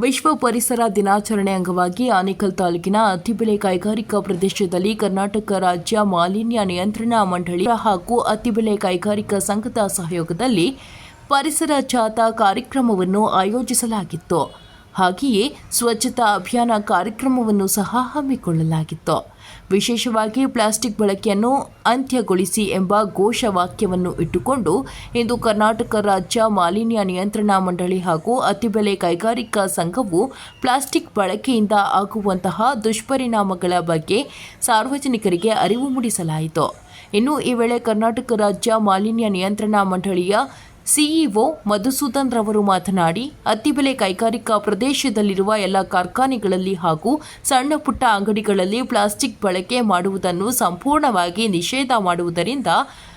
ವಿಶ್ವ ಪರಿಸರ ದಿನಾಚರಣೆ ಅಂಗವಾಗಿ ಆನೇಕಲ್ ತಾಲೂಕಿನ ಅತ್ತಿಬೆಲೆ ಕೈಗಾರಿಕಾ ಪ್ರದೇಶದಲ್ಲಿ ಕರ್ನಾಟಕ ರಾಜ್ಯ ಮಾಲಿನ್ಯ ನಿಯಂತ್ರಣ ಮಂಡಳಿ ಹಾಗೂ ಅತ್ತಿಬೆಲೆ ಕೈಗಾರಿಕಾ ಸಂಘದ ಸಹಯೋಗದಲ್ಲಿ ಪರಿಸರ ಜಾಥಾ ಕಾರ್ಯಕ್ರಮವನ್ನು ಆಯೋಜಿಸಲಾಗಿತ್ತು. ಹಾಗೆಯೇ ಸ್ವಚ್ಛತಾ ಅಭಿಯಾನ ಕಾರ್ಯಕ್ರಮವನ್ನು ಸಹ ಹಮ್ಮಿಕೊಳ್ಳಲಾಗಿತ್ತು. ವಿಶೇಷವಾಗಿ ಪ್ಲಾಸ್ಟಿಕ್ ಬಳಕೆಯನ್ನು ಅಂತ್ಯಗೊಳಿಸಿ ಎಂಬ ಘೋಷವಾಕ್ಯವನ್ನು ಇಟ್ಟುಕೊಂಡು ಇಂದು ಕರ್ನಾಟಕ ರಾಜ್ಯ ಮಾಲಿನ್ಯ ನಿಯಂತ್ರಣ ಮಂಡಳಿ ಹಾಗೂ ಅತಿಬೆಲೆ ಕೈಗಾರಿಕಾ ಸಂಘವು ಪ್ಲಾಸ್ಟಿಕ್ ಬಳಕೆಯಿಂದ ಆಗುವಂತಹ ದುಷ್ಪರಿಣಾಮಗಳ ಬಗ್ಗೆ ಸಾರ್ವಜನಿಕರಿಗೆ ಅರಿವು ಮೂಡಿಸಲಾಯಿತು. ಇನ್ನು ಈ ವೇಳೆ ಕರ್ನಾಟಕ ರಾಜ್ಯ ಮಾಲಿನ್ಯ ನಿಯಂತ್ರಣ ಮಂಡಳಿಯ ಸಿಇಒ ಮಧುಸೂದನ್ ರವರು ಮಾತನಾಡಿ ಅತ್ತಿಬೆಲೆ ಕೈಗಾರಿಕಾ ಪ್ರದೇಶದಲ್ಲಿರುವ ಎಲ್ಲ ಕಾರ್ಖಾನೆಗಳಲ್ಲಿ ಹಾಗೂ ಸಣ್ಣ ಪುಟ್ಟ ಅಂಗಡಿಗಳಲ್ಲಿ ಪ್ಲಾಸ್ಟಿಕ್ ಬಳಕೆ ಮಾಡುವುದನ್ನು ಸಂಪೂರ್ಣವಾಗಿ ನಿಷೇಧ ಮಾಡುವುದರಿಂದ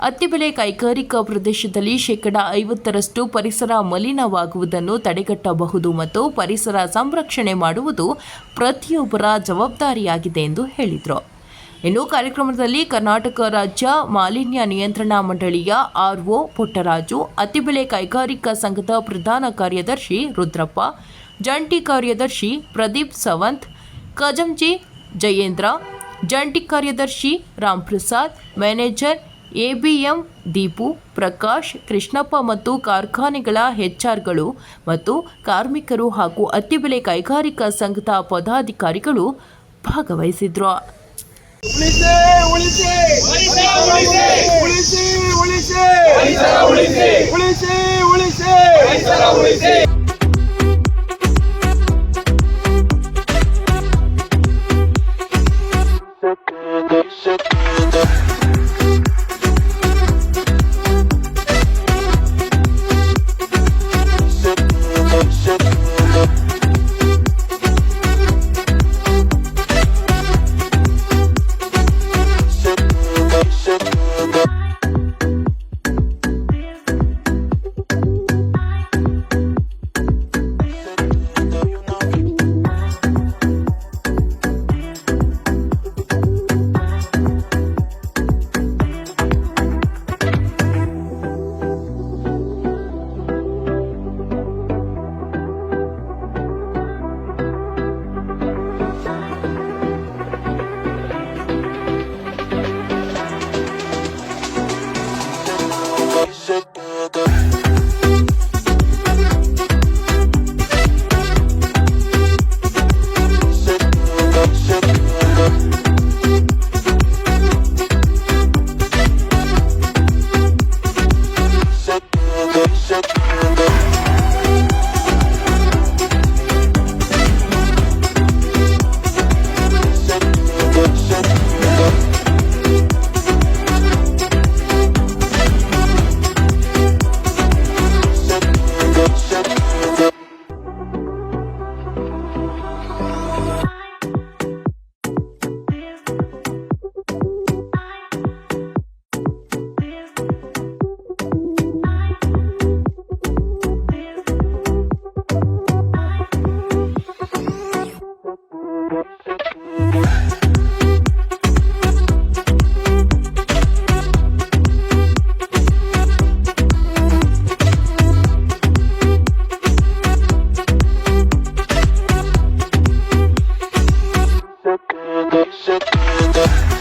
ಅತ್ತಿಬೆಲೆ ಕೈಗಾರಿಕಾ ಪ್ರದೇಶದಲ್ಲಿ ಶೇಕಡಾ ಐವತ್ತರಷ್ಟು ಪರಿಸರ ಮಲಿನವಾಗುವುದನ್ನು ತಡೆಗಟ್ಟಬಹುದು ಮತ್ತು ಪರಿಸರ ಸಂರಕ್ಷಣೆ ಮಾಡುವುದು ಪ್ರತಿಯೊಬ್ಬರ ಜವಾಬ್ದಾರಿಯಾಗಿದೆ ಎಂದು ಹೇಳಿದರು. ಇನ್ನು ಕಾರ್ಯಕ್ರಮದಲ್ಲಿ ಕರ್ನಾಟಕ ರಾಜ್ಯ ಮಾಲಿನ್ಯ ನಿಯಂತ್ರಣ ಮಂಡಳಿಯ ಆರ್ಒ ಪುಟ್ಟರಾಜು ಅತಿಬೆಳೆ ಕೈಗಾರಿಕಾ ಸಂಘದ ಪ್ರಧಾನ ಕಾರ್ಯದರ್ಶಿ ರುದ್ರಪ್ಪ, ಜಂಟಿ ಕಾರ್ಯದರ್ಶಿ ಪ್ರದೀಪ್ ಸವಂತ್ ಕಜಂಜಿ ಜಯೇಂದ್ರ, ಜಂಟಿ ಕಾರ್ಯದರ್ಶಿ ರಾಮ್ಪ್ರಸಾದ್, ಮ್ಯಾನೇಜರ್ ಎಬಿಎಂ ದೀಪು, ಪ್ರಕಾಶ್, ಕೃಷ್ಣಪ್ಪ ಮತ್ತು ಕಾರ್ಖಾನೆಗಳ ಹೆಚ್ಆರ್ಗಳು ಮತ್ತು ಕಾರ್ಮಿಕರು ಹಾಗೂ ಅತ್ತಿಬೆಲೆ ಕೈಗಾರಿಕಾ ಸಂಘದ ಪದಾಧಿಕಾರಿಗಳು ಭಾಗವಹಿಸಿದ್ರು. ಉಳಿಸಿ ಉಳಿಸಿ. ಉಳಿಸಿ ಉಳಿಸಿ. ಉಳಿಸಿ. ಉಳಿಸಿ ಉಳಿಸಿ. Thank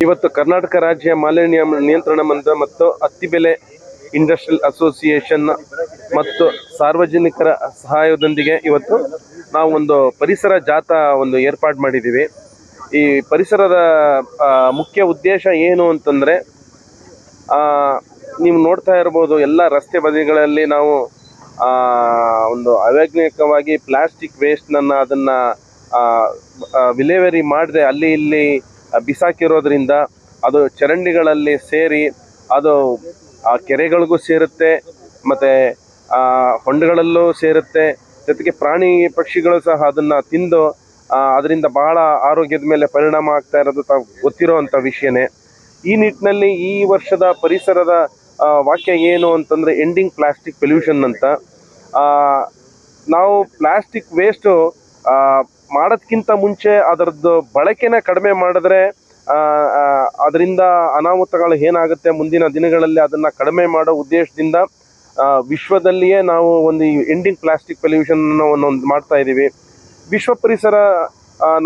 ಇವತ್ತು ಕರ್ನಾಟಕ ರಾಜ್ಯ ಮಾಲಿನ್ಯ ನಿಯಂತ್ರಣ ಮಂಡಳ ಮತ್ತು ಅತ್ತಿಬೆಲೆ ಇಂಡಸ್ಟ್ರಿಯಲ್ ಅಸೋಸಿಯೇಷನ್ ಮತ್ತು ಸಾರ್ವಜನಿಕರ ಸಹಾಯದೊಂದಿಗೆ ಇವತ್ತು ನಾವು ಒಂದು ಪರಿಸರ ಜಾಥಾ ಒಂದು ಏರ್ಪಾಡು ಮಾಡಿದ್ದೀವಿ. ಈ ಪರಿಸರದ ಮುಖ್ಯ ಉದ್ದೇಶ ಏನು ಅಂತಂದರೆ ನೀವು ನೋಡ್ತಾ ಇರ್ಬೋದು ಎಲ್ಲ ರಸ್ತೆ ಬದಿಗಳಲ್ಲಿ ನಾವು ಒಂದು ಅವೈಜ್ಞಾನಿಕವಾಗಿ ಪ್ಲಾಸ್ಟಿಕ್ ವೇಸ್ಟ್ನನ್ನು ಅದನ್ನು ವಿಲೇವರಿ ಮಾಡದೆ ಅಲ್ಲಿ ಇಲ್ಲಿ ಬಿಸಾಕಿರೋದ್ರಿಂದ ಅದು ಚರಂಡಿಗಳಲ್ಲಿ ಸೇರಿ ಅದು ಆ ಕೆರೆಗಳಿಗೂ ಸೇರುತ್ತೆ, ಮತ್ತು ಹೊಂಡಗಳಲ್ಲೂ ಸೇರುತ್ತೆ. ಜೊತೆಗೆ ಪ್ರಾಣಿ ಪಕ್ಷಿಗಳು ಸಹ ಅದನ್ನು ತಿಂದು ಅದರಿಂದ ಬಹಳ ಆರೋಗ್ಯದ ಮೇಲೆ ಪರಿಣಾಮ ಆಗ್ತಾ ಇರೋದು ತಾವು ಗೊತ್ತಿರೋವಂಥ ವಿಷಯನೇ. ಈ ನಿಟ್ಟಿನಲ್ಲಿ ಈ ವರ್ಷದ ಪರಿಸರದ ವಾಕ್ಯ ಏನು ಅಂತಂದರೆ ಎಂಡಿಂಗ್ ಪ್ಲಾಸ್ಟಿಕ್ ಪೊಲ್ಯೂಷನ್ ಅಂತ. ನಾವು ಪ್ಲಾಸ್ಟಿಕ್ ವೇಸ್ಟು ಮಾಡೋದಕ್ಕಿಂತ ಮುಂಚೆ ಅದರದ್ದು ಬಳಕೆನ ಕಡಿಮೆ ಮಾಡಿದ್ರೆ ಅದರಿಂದ ಅನಾಹುತಗಳು ಏನಾಗುತ್ತೆ ಮುಂದಿನ ದಿನಗಳಲ್ಲಿ ಅದನ್ನು ಕಡಿಮೆ ಮಾಡೋ ಉದ್ದೇಶದಿಂದ ವಿಶ್ವದಲ್ಲಿಯೇ ನಾವು ಒಂದು ಎಂಡಿಂಗ್ ಪ್ಲಾಸ್ಟಿಕ್ ಪೊಲ್ಯೂಷನ್ ಒಂದು ಮಾಡ್ತಾ ಇದ್ದೀವಿ. ವಿಶ್ವ ಪರಿಸರ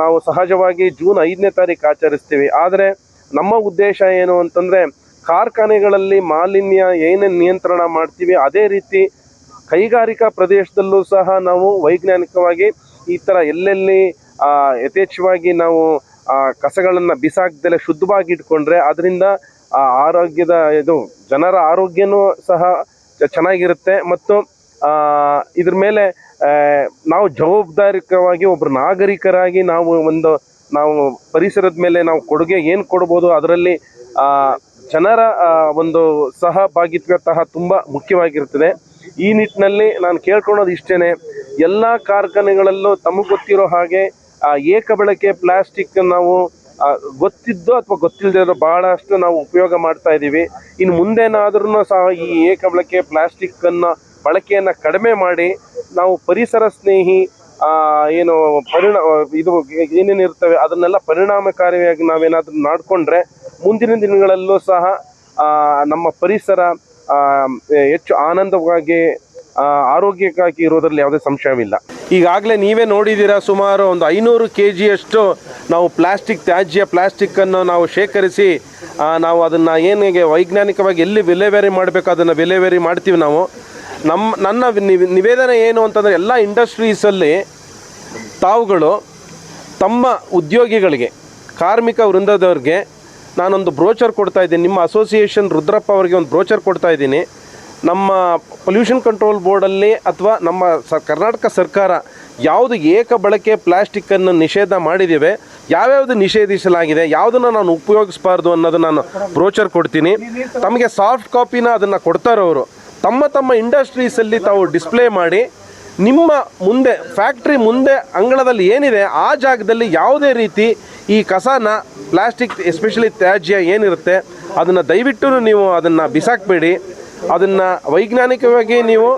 ನಾವು ಸಹಜವಾಗಿ ಜೂನ್ ಐದನೇ ತಾರೀಕು ಆಚರಿಸ್ತೀವಿ. ಆದರೆ ನಮ್ಮ ಉದ್ದೇಶ ಏನು ಅಂತಂದರೆ, ಕಾರ್ಖಾನೆಗಳಲ್ಲಿ ಮಾಲಿನ್ಯ ಏನೇನು ನಿಯಂತ್ರಣ ಮಾಡ್ತೀವಿ, ಅದೇ ರೀತಿ ಕೈಗಾರಿಕಾ ಪ್ರದೇಶದಲ್ಲೂ ಸಹ ನಾವು ವೈಜ್ಞಾನಿಕವಾಗಿ ಈ ಥರ ಎಲ್ಲೆಲ್ಲಿ ಯಥೇಚ್ಛವಾಗಿ ನಾವು ಕಸಗಳನ್ನು ಬಿಸಾಕ್ದಲೆ ಶುದ್ಧವಾಗಿ ಇಟ್ಕೊಂಡ್ರೆ ಅದರಿಂದ ಆರೋಗ್ಯದ ಇದು, ಜನರ ಆರೋಗ್ಯನೂ ಸಹ ಚೆನ್ನಾಗಿರುತ್ತೆ. ಮತ್ತು ಇದ್ರ ಮೇಲೆ ನಾವು ಜವಾಬ್ದಾರಿಕವಾಗಿ ಒಬ್ಬರು ನಾಗರಿಕರಾಗಿ ನಾವು ಒಂದು, ನಾವು ಪರಿಸರದ ಮೇಲೆ ನಾವು ಕೊಡುಗೆ ಏನು ಕೊಡ್ಬೋದು ಅದರಲ್ಲಿ ಜನರ ಒಂದು ಸಹಭಾಗಿತ್ವ ಸಹ ತುಂಬ ಮುಖ್ಯವಾಗಿರ್ತದೆ. ಈ ನಿಟ್ಟಿನಲ್ಲಿ ನಾನು ಕೇಳ್ಕೊಳೋದು ಇಷ್ಟೇ ಎಲ್ಲ ಕಾರ್ಖಾನೆಗಳಲ್ಲೂ ತಮಗೆ ಗೊತ್ತಿರೋ ಹಾಗೆ ಆ, ಏಕ ಬಳಕೆ ಪ್ಲಾಸ್ಟಿಕ್ ನಾವು ಗೊತ್ತಿದ್ದೋ ಅಥವಾ ಗೊತ್ತಿಲ್ಲದಿರೋ ಬಹಳಷ್ಟು ನಾವು ಉಪಯೋಗ ಮಾಡ್ತಾ ಇದ್ದೀವಿ. ಇನ್ನು ಮುಂದೇನಾದ್ರೂ ಸಹ ಈ ಏಕ ಬಳಕೆ ಪ್ಲಾಸ್ಟಿಕ್ ಅನ್ನ ಬಳಕೆಯನ್ನು ಕಡಿಮೆ ಮಾಡಿ ನಾವು ಪರಿಸರ ಸ್ನೇಹಿ ಏನು ಪರಿಣಾಮ ಇದು ಏನೇನು ಇರ್ತವೆ ಅದನ್ನೆಲ್ಲ ಪರಿಣಾಮಕಾರಿಯಾಗಿ ನಾವೇನಾದರೂ ಮಾಡಿಕೊಂಡ್ರೆ ಮುಂದಿನ ದಿನಗಳಲ್ಲೂ ಸಹ ನಮ್ಮ ಪರಿಸರ ಹೆಚ್ಚು ಆನಂದವಾಗಿ ಆರೋಗ್ಯಕ್ಕಾಗಿ ಇರೋದ್ರಲ್ಲಿ ಯಾವುದೇ ಸಂಶಯವಿಲ್ಲ. ಈಗಾಗಲೇ ನೀವೇ ನೋಡಿದ್ದೀರಾ ಸುಮಾರು ಒಂದು ಐನೂರು ಕೆ ಜಿಯಷ್ಟು ನಾವು ಪ್ಲಾಸ್ಟಿಕ್ ತ್ಯಾಜ್ಯ ಪ್ಲಾಸ್ಟಿಕ್ಕನ್ನು ನಾವು ಶೇಖರಿಸಿ ನಾವು ಅದನ್ನು ಏನಿಗೆ ವೈಜ್ಞಾನಿಕವಾಗಿ ಎಲ್ಲಿ ವಿಲೇವೇರಿ ಮಾಡಬೇಕು, ಅದನ್ನು ವಿಲೇವೇರಿ ಮಾಡ್ತೀವಿ ನಾವು. ನಮ್ಮ ನನ್ನ ನಿವ್- ನಿವೇದನೆ ಏನು ಅಂತಂದರೆ ಎಲ್ಲ ಇಂಡಸ್ಟ್ರೀಸಲ್ಲಿ ತಾವುಗಳು ತಮ್ಮ ಉದ್ಯೋಗಿಗಳಿಗೆ, ಕಾರ್ಮಿಕ ವೃಂದದವ್ರಿಗೆ ನಾನೊಂದು ಬ್ರೋಚರ್ ಕೊಡ್ತಾ ಇದ್ದೀನಿ. ನಿಮ್ಮ ಅಸೋಸಿಯೇಷನ್ ರುದ್ರಪ್ಪ ಅವರಿಗೆ ಒಂದು ಬ್ರೋಚರ್ ಕೊಡ್ತಾ ಇದ್ದೀನಿ. ನಮ್ಮ ಪೊಲ್ಯೂಷನ್ ಕಂಟ್ರೋಲ್ ಬೋರ್ಡಲ್ಲಿ ಅಥವಾ ನಮ್ಮ ಸ ಕರ್ನಾಟಕ ಸರ್ಕಾರ ಯಾವುದು ಏಕ ಬಳಕೆ ಪ್ಲಾಸ್ಟಿಕ್ಕನ್ನು ನಿಷೇಧ ಮಾಡಿದ್ದೇವೆ ಯಾವ್ಯಾವುದು ನಿಷೇಧಿಸಲಾಗಿದೆ, ಯಾವುದನ್ನು ನಾನು ಉಪಯೋಗಿಸ್ಬಾರ್ದು ಅನ್ನೋದು ನಾನು ಬ್ರೋಚರ್ ಕೊಡ್ತೀನಿ. ತಮಗೆ ಸಾಫ್ಟ್ ಕಾಪಿನ ಅದನ್ನು ಕೊಡ್ತಾರೋರು ತಮ್ಮ ತಮ್ಮ ಇಂಡಸ್ಟ್ರೀಸಲ್ಲಿ ತಾವು ಡಿಸ್ಪ್ಲೇ ಮಾಡಿ ನಿಮ್ಮ ಮುಂದೆ ಫ್ಯಾಕ್ಟ್ರಿ ಮುಂದೆ ಅಂಗಳದಲ್ಲಿ ಏನಿದೆ, ಆ ಜಾಗದಲ್ಲಿ ಯಾವುದೇ ರೀತಿ ಈ ಕಸನ ಪ್ಲಾಸ್ಟಿಕ್ ಎಸ್ಪೆಷಲಿ ತ್ಯಾಜ್ಯ ಏನಿರುತ್ತೆ, ಅದನ್ನು ದಯವಿಟ್ಟು ನೀವು ಅದನ್ನು ಬಿಸಾಕಬೇಡಿ. ಅದನ್ನು ವೈಜ್ಞಾನಿಕವಾಗಿ ನೀವು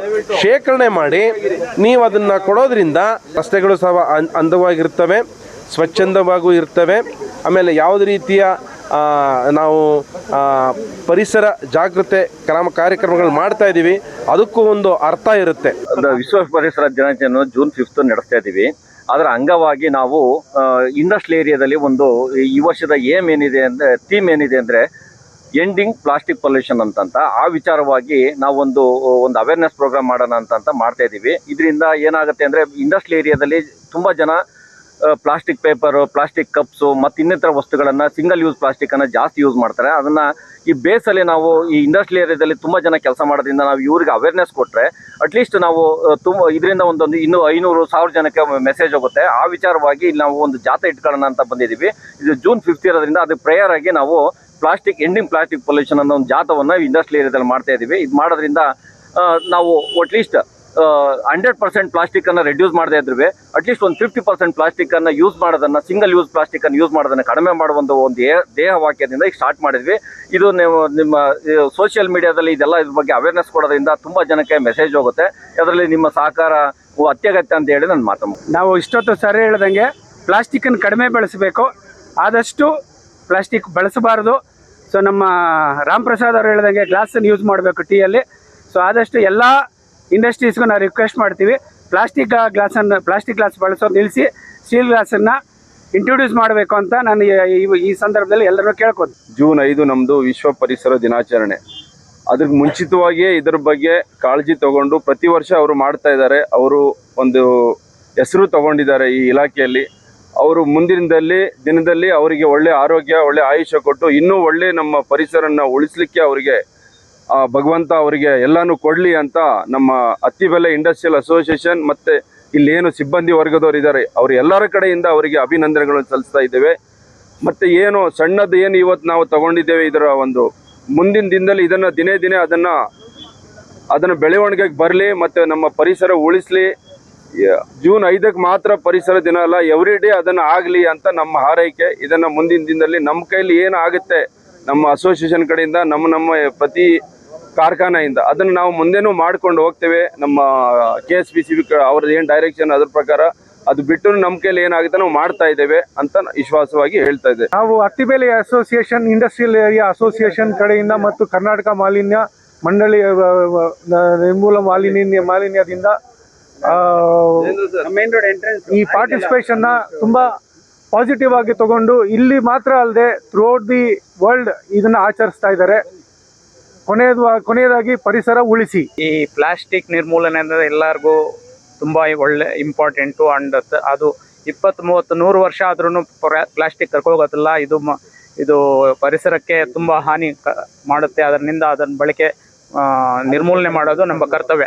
ಶೇಖರಣೆ ಮಾಡಿ, ನೀವು ಅದನ್ನು ಕೊಡೋದ್ರಿಂದ ರಸ್ತೆಗಳು ಸಹ ಅಂದವಾಗಿರ್ತವೆ, ಸ್ವಚ್ಛಂದವಾಗೂ ಇರ್ತವೆ. ಆಮೇಲೆ ಯಾವುದೇ ರೀತಿಯ ನಾವು ಪರಿಸರ ಜಾಗೃತೆ ಕ್ರಮ ಕಾರ್ಯಕ್ರಮಗಳು ಮಾಡ್ತಾ ಇದ್ದೀವಿ ಅದಕ್ಕೂ ಒಂದು ಅರ್ಥ ಇರುತ್ತೆ. ವಿಶ್ವ ಪರಿಸರ ದಿನಾಚರಣೆ ಜೂನ್ ಫಿಫ್ತ್ ನಡೆಸ್ತಾ ಇದ್ದೀವಿ ಅದರ ಅಂಗವಾಗಿ ನಾವು ಇಂಡಸ್ಟ್ರಿಯಲ್ ಏರಿಯಾದಲ್ಲಿ ಒಂದು, ಈ ವರ್ಷದ ಏಮ್ ಏನಿದೆ ಅಂದರೆ ಥೀಮ್ ಏನಿದೆ ಅಂದರೆ ಎಂಡಿಂಗ್ ಪ್ಲಾಸ್ಟಿಕ್ ಪೊಲ್ಯೂಷನ್ ಅಂತಂತ. ಆ ವಿಚಾರವಾಗಿ ನಾವು ಒಂದು ಒಂದು ಅವೇರ್ನೆಸ್ ಪ್ರೋಗ್ರಾಮ್ ಮಾಡೋಣ ಅಂತಂತ ಮಾಡ್ತಾ ಇದ್ದೀವಿ ಇದರಿಂದ ಏನಾಗುತ್ತೆ ಅಂದರೆ ಇಂಡಸ್ಟ್ರಿಯಲ್ ಏರಿಯಾದಲ್ಲಿ ತುಂಬ ಜನ ಪ್ಲಾಸ್ಟಿಕ್ ಪೇಪರು, ಪ್ಲಾಸ್ಟಿಕ್ ಕಪ್ಸು ಮತ್ತು ಇನ್ನಿತರ ವಸ್ತುಗಳನ್ನು ಸಿಂಗಲ್ ಯೂಸ್ ಪ್ಲಾಸ್ಟಿಕ್ಕನ್ನು ಜಾಸ್ತಿ ಯೂಸ್ ಮಾಡ್ತಾರೆ. ಅದನ್ನು ಈ ಬೇಸಲ್ಲಿ ನಾವು ಈ ಇಂಡಸ್ಟ್ರಿಯಲ್ ಏರಿಯಾದಲ್ಲಿ ತುಂಬ ಜನ ಕೆಲಸ ಮಾಡೋದ್ರಿಂದ ನಾವು ಇವ್ರಿಗೆ ಅವೇರ್ನೆಸ್ ಕೊಟ್ಟರೆ ಅಟ್ಲೀಸ್ಟ್ ನಾವು ತುಂಬ ಇದರಿಂದ ಒಂದೊಂದು ಇನ್ನೂ ಐನೂರು ಸಾವಿರ ಜನಕ್ಕೆ ಮೆಸೇಜ್ ಹೋಗುತ್ತೆ. ಆ ವಿಚಾರವಾಗಿ ಇಲ್ಲಿ ನಾವು ಒಂದು ಜಾತ್ರೆ ಇಟ್ಕೊಳ್ಳೋಣ ಅಂತ ಬಂದಿದ್ದೀವಿ. ಇದು ಜೂನ್ ಫಿಫ್ತ್ ಇರೋದ್ರಿಂದ ಅದು ಪ್ರೇಯರ್ ಆಗಿ ನಾವು ಪ್ಲಾಸ್ಟಿಕ್ ಎಂಡಿಂಗ್ ಪ್ಲಾಸ್ಟಿಕ್ ಪೊಲ್ಯೂಷನ್ ಅನ್ನೋ ಒಂದು ಜಾತವನ್ನು ಇಂಡಸ್ಟ್ರಿ ಏರಿಯಾದಲ್ಲಿ ಮಾಡ್ತಾ ಇದ್ದೀವಿ ಇದು ಮಾಡೋದ್ರಿಂದ ನಾವು at least hundred percent plastic ಅನ್ನ ರೆಡ್ಯೂಸ್ ಮಾಡದೇ ಇದ್ರು ಅಟ್ಲೀಸ್ಟ್ ಒಂದು ಫಿಫ್ಟಿ ಪರ್ಸೆಂಟ್ ಪ್ಲಾಸ್ಟಿಕ್ ಅನ್ನ ಯೂಸ್ ಮಾಡೋದನ್ನ ಸಿಂಗಲ್ ಯೂಸ್ ಪ್ಲಾಸ್ಟಿಕ್ ಅನ್ನು ಯೂಸ್ ಮಾಡೋದನ್ನ ಕಡಿಮೆ ಮಾಡುವ ಒಂದು ದೇಹ ವಾಕ್ಯದಿಂದ ಈಗ ಸ್ಟಾರ್ಟ್ ಮಾಡಿದ್ವಿ. ಇದು ನೀವು ನಿಮ್ಮ ಸೋಷಿಯಲ್ ಮೀಡಿಯಾದಲ್ಲಿ ಇದೆಲ್ಲ ಇದ್ರ ಬಗ್ಗೆ ಅವೇರ್ನೆಸ್ ಕೊಡೋದ್ರಿಂದ ತುಂಬಾ ಜನಕ್ಕೆ ಮೆಸೇಜ್ ಹೋಗುತ್ತೆ. ಅದರಲ್ಲಿ ನಿಮ್ಮ ಸಹಕಾರ ಅತ್ಯಗತ್ಯ ಅಂತ ಹೇಳಿ ನನ್ನ ಮಾತು ನಾವು ಇಷ್ಟೊತ್ತು ಸರಿ ಹೇಳ್ದಂಗೆ ಪ್ಲಾಸ್ಟಿಕ್ಕನ್ನು ಕಡಿಮೆ ಬಳಸಬೇಕು. ಆದಷ್ಟು ಪ್ಲಾಸ್ಟಿಕ್ ಬಳಸಬಾರದು. ಸೊ ನಮ್ಮ ರಾಮ್ ಪ್ರಸಾದ್ ಅವರು ಹೇಳ್ದಂಗೆ ಗ್ಲಾಸನ್ನು ಯೂಸ್ ಮಾಡಬೇಕು ಟೀಯಲ್ಲಿ. ಸೊ ಆದಷ್ಟು ಎಲ್ಲ ಇಂಡಸ್ಟ್ರೀಸ್ಗೂ ನಾವು ರಿಕ್ವೆಸ್ಟ್ ಮಾಡ್ತೀವಿ. ಪ್ಲಾಸ್ಟಿಕ್ ಗ್ಲಾಸನ್ನು ಪ್ಲಾಸ್ಟಿಕ್ ಗ್ಲಾಸ್ ಬಳಸೋದು ನಿಲ್ಲಿಸಿ ಸ್ಟೀಲ್ ಗ್ಲಾಸನ್ನು ಇಂಟ್ರೊಡ್ಯೂಸ್ ಮಾಡಬೇಕು ಅಂತ ನಾನು ಈ- ಸಂದರ್ಭದಲ್ಲಿ ಎಲ್ಲರೂ ಕೇಳ್ಕೊತೀನಿ ಜೂನ್ ಐದು ನಮ್ಮದು ವಿಶ್ವ ಪರಿಸರ ದಿನಾಚರಣೆ. ಅದಕ್ಕೆ ಮುಂಚಿತವಾಗಿಯೇ ಇದ್ರ ಬಗ್ಗೆ ಕಾಳಜಿ ತಗೊಂಡು ಪ್ರತಿ ವರ್ಷ ಅವರು ಮಾಡ್ತಾ ಇದ್ದಾರೆ. ಅವರು ಒಂದು ಹೆಸರು ತಗೊಂಡಿದ್ದಾರೆ ಈ ಇಲಾಖೆಯಲ್ಲಿ. ಅವರು ಮುಂದಿನದಲ್ಲಿ, ದಿನದಲ್ಲಿ ಅವರಿಗೆ ಒಳ್ಳೆ ಆರೋಗ್ಯ, ಒಳ್ಳೆ ಆಯುಷ್ಯ ಕೊಟ್ಟು ಇನ್ನೂ ಒಳ್ಳೆ ನಮ್ಮ ಪರಿಸರನ ಉಳಿಸ್ಲಿಕ್ಕೆ ಅವರಿಗೆ ಭಗವಂತ ಅವರಿಗೆ ಎಲ್ಲಾನು ಕೊಡಲಿ ಅಂತ ನಮ್ಮ ಅತ್ತಿಬೆಲೆ ಇಂಡಸ್ಟ್ರಿಯಲ್ ಅಸೋಸಿಯೇಷನ್ ಮತ್ತು ಇಲ್ಲೇನು ಸಿಬ್ಬಂದಿ ವರ್ಗದವರು ಇದ್ದಾರೆ ಅವ್ರ ಎಲ್ಲರ ಕಡೆಯಿಂದ ಅವರಿಗೆ ಅಭಿನಂದನೆಗಳನ್ನು ಸಲ್ಲಿಸ್ತಾ ಇದ್ದೇವೆ. ಮತ್ತೆ ಏನು ಸಣ್ಣದು ಏನು ಇವತ್ತು ನಾವು ತಗೊಂಡಿದ್ದೇವೆ ಇದರ ಒಂದು ಮುಂದಿನ ದಿನದಲ್ಲಿ ಇದನ್ನ ದಿನೇ ದಿನೇ ಅದನ್ನ ಅದನ್ನ ಬೆಳವಣಿಗೆಗೆ ಬರಲಿ ಮತ್ತೆ ನಮ್ಮ ಪರಿಸರ ಉಳಿಸಲಿ. ಜೂನ್ ಐದಕ್ಕೆ ಮಾತ್ರ ಪರಿಸರ ದಿನ ಅಲ್ಲ, ಎವ್ರಿ ಡೇ ಅದನ್ನ ಆಗಲಿ ಅಂತ ನಮ್ಮ ಹಾರೈಕೆ. ಇದನ್ನ ಮುಂದಿನ ದಿನದಲ್ಲಿ ನಮ್ಮ ಕೈಲಿ ಏನು ಆಗುತ್ತೆ ನಮ್ಮ ಅಸೋಸಿಯೇಷನ್ ಕಡೆಯಿಂದ ನಮ್ಮ ನಮ್ಮ ಪ್ರತಿ ಕಾರ್ಖಾನೆಯಿಂದ. ಅದನ್ನು ನಾವು ಮುಂದೆನೂ ಮಾಡ್ಕೊಂಡು ಹೋಗ್ತೇವೆ. ನಮ್ಮ K S B C B ಅವ್ರದ್ದು ಏನು ಡೈರೆಕ್ಷನ್ ಅದ್ರ ಪ್ರಕಾರ ಅದು ಬಿಟ್ಟು ನಮ್ಮ ಕೈಲಿ ಏನಾಗುತ್ತೆ ನಾವು ಮಾಡ್ತಾ ಇದ್ದೇವೆ ಅಂತ ವಿಶ್ವಾಸವಾಗಿ ಹೇಳ್ತಾ ಇದ್ದೇವೆ. ನಾವು Attibele association industrial area association ಕಡೆಯಿಂದ ಮತ್ತು ಕರ್ನಾಟಕ ಮಾಲಿನ್ಯ ಮಂಡಳಿ ನಿರ್ಮೂಲ ಮಾಲಿನ್ಯ ಮಾಲಿನ್ಯದಿಂದ ಆ, ಮೇನ್ ರೋಡ್ ಎಂಟ್ರೆನ್ಸ್ ಈ ಪಾರ್ಟಿಸಿಪೇಷನ್ನ ತುಂಬಾ ಪಾಸಿಟಿವ್ ಆಗಿ ತಗೊಂಡು ಇಲ್ಲಿ ಮಾತ್ರ ಅಲ್ಲದೆ ಥ್ರೂಔಟ್ ದಿ ವರ್ಲ್ಡ್ ಇದನ್ನ ಆಚರಿಸ್ತಾ ಇದ್ದಾರೆ. ಕೊನೆಯದು, ಕೊನೆಯದಾಗಿ ಪರಿಸರ ಉಳಿಸಿ. ಈ ಪ್ಲಾಸ್ಟಿಕ್ ನಿರ್ಮೂಲನೆ ಅಂದರೆ ಎಲ್ಲರಿಗೂ ತುಂಬ ಒಳ್ಳೆ ಇಂಪಾರ್ಟೆಂಟು ಅಂಡ್ ಅದು ಇಪ್ಪತ್ತು ಮೂವತ್ತು ನೂರು ವರ್ಷ ಆದ್ರೂ ಪ್ಲಾಸ್ಟಿಕ್ ಕರ್ಕೋಗೋದಿಲ್ಲ ಇದು ಇದು ಪರಿಸರಕ್ಕೆ ತುಂಬ ಹಾನಿ ಮಾಡುತ್ತೆ. ಅದರಿಂದ ಅದನ್ನ ಬಳಕೆ ನಿರ್ಮೂಲನೆ ಮಾಡೋದು ನಮ್ಮ ಕರ್ತವ್ಯ.